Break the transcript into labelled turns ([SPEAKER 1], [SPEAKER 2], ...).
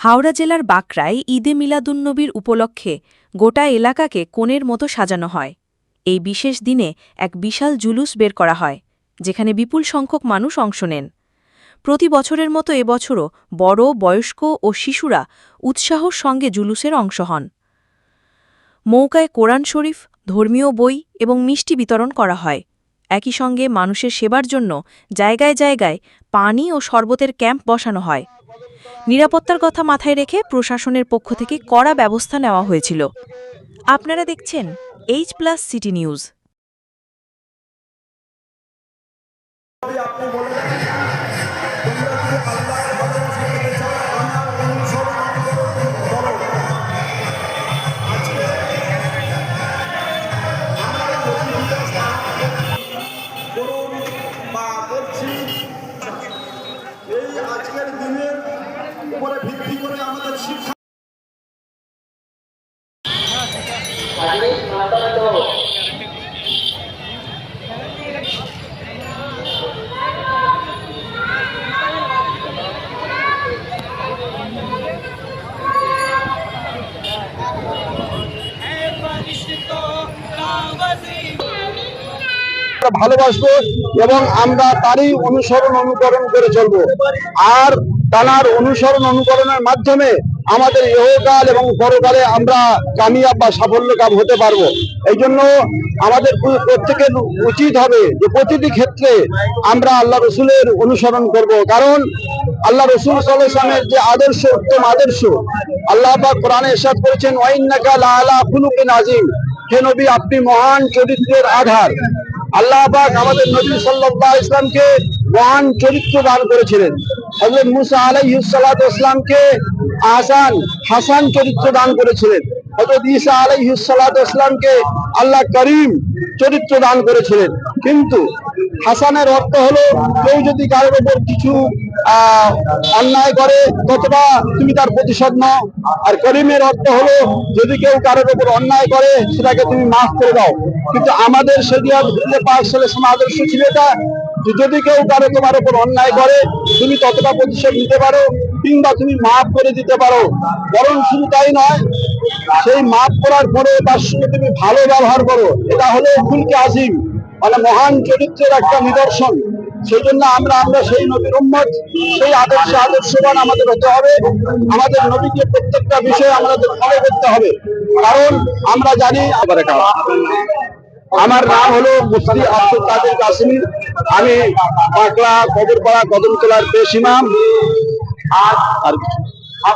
[SPEAKER 1] হাওড়া জেলার বাঁকড়ায় ঈদে মিলাদুন্নবীর উপলক্ষে গোটা এলাকাকে কোণের মতো সাজানো হয়। এই বিশেষ দিনে এক বিশাল জুলুস বের করা হয়, যেখানে বিপুল সংখ্যক মানুষ অংশ নেন। প্রতি বছরের মতো এবছরও বড়, বয়স্ক ও শিশুরা উৎসাহর সঙ্গে জুলুসের অংশ হন। মৌকায় কোরআন শরীফ, ধর্মীয় বই এবং মিষ্টি বিতরণ করা হয়। একই সঙ্গে মানুষের সেবার জন্য জায়গায় জায়গায় পানি ও শরবতের ক্যাম্প বসানো হয়। নিরাপত্তার কথা মাথায় রেখে প্রশাসনের পক্ষ থেকে কড়া ব্যবস্থা নেওয়া হয়েছিল। আপনারা দেখছেন এইচ প্লাস সিটি নিউজ
[SPEAKER 2] ভালোবাসবো এবং আমরা তারই অনুসরণ অনুকরণ করে চলবো। আর তানার অনুসরণ অনুকরণের মাধ্যমে আমাদের ইহকাল এবং পরকালে আমরা কামিয়াব বা সাফল্য কাম হতে পারব। এই জন্য আমাদের প্রত্যেকের উচিত হবে যে প্রতিটি ক্ষেত্রে আমরা আল্লাহ রসুলের অনুসরণ করব। কারণ আল্লাহ রসুল সাল্লামের যে আদর্শ, উত্তম আদর্শ, আল্লাহ পাক কোরআনে এরশাদ করেছেন, ওয়াইন্নাকা লা আলা খুলুকিন আজিম হে নবী, আপনি মহান চরিত্রের আধার। আল্লাহ পাক আমাদের নবী আলাইহি ইসলামকে মহান চরিত্র দান করেছিলেন। হযরত মুসা আলাইহিস সালাতু ইসলামকে আহসান, হাসান চরিত্র দান করেছিলেন। হযরত ঈসা আলাইহিস সালাতু ইসলামকে আল্লাহ করিম চরিত্র দান করেছিলেন। কিন্তু হাসানের অর্থ হলো, কেউ যদি কারোর উপর কিছু অন্যায় করে ততটা তুমি তার প্রতিশোধ নাও। আর করিমের অর্থ হলো, যদি কেউ কারোর উপর অন্যায় করে, সেটাকে তুমি মাফ করে দাও। কিন্তু আমাদের সেদিয়া পাক সালের আদর্শ ছিল এটা। যদি কেউ কারও তোমার উপর অন্যায় করে, তুমি ততটা প্রতিশোধ নিতে পারো, কিংবা তুমি মাফ করে দিতে পারো। বরং শুধু তাই নয়, সেই মাফ করার পরে তার সঙ্গে তুমি ভালো ব্যবহার করো। এটা হলো ফুলকে আজিম মানে মহান চরিত্রের একটা নিদর্শন। সেই জন্য আমরা আমরা সেই নবীর উম্মত, সেই আদর্শ, আদর্শবান আমাদের হতে হবে। আমাদের নবীকে প্রত্যেকটা বিষয়ে আমাদের ফলো করতে হবে। কারণ আমরা জানি আমার নাম হলো মুফতি আব্দুল কাদের কাসিমি আমি পাকলা কবরপাড়া কদমতলার পেশ ইমাম আর আর।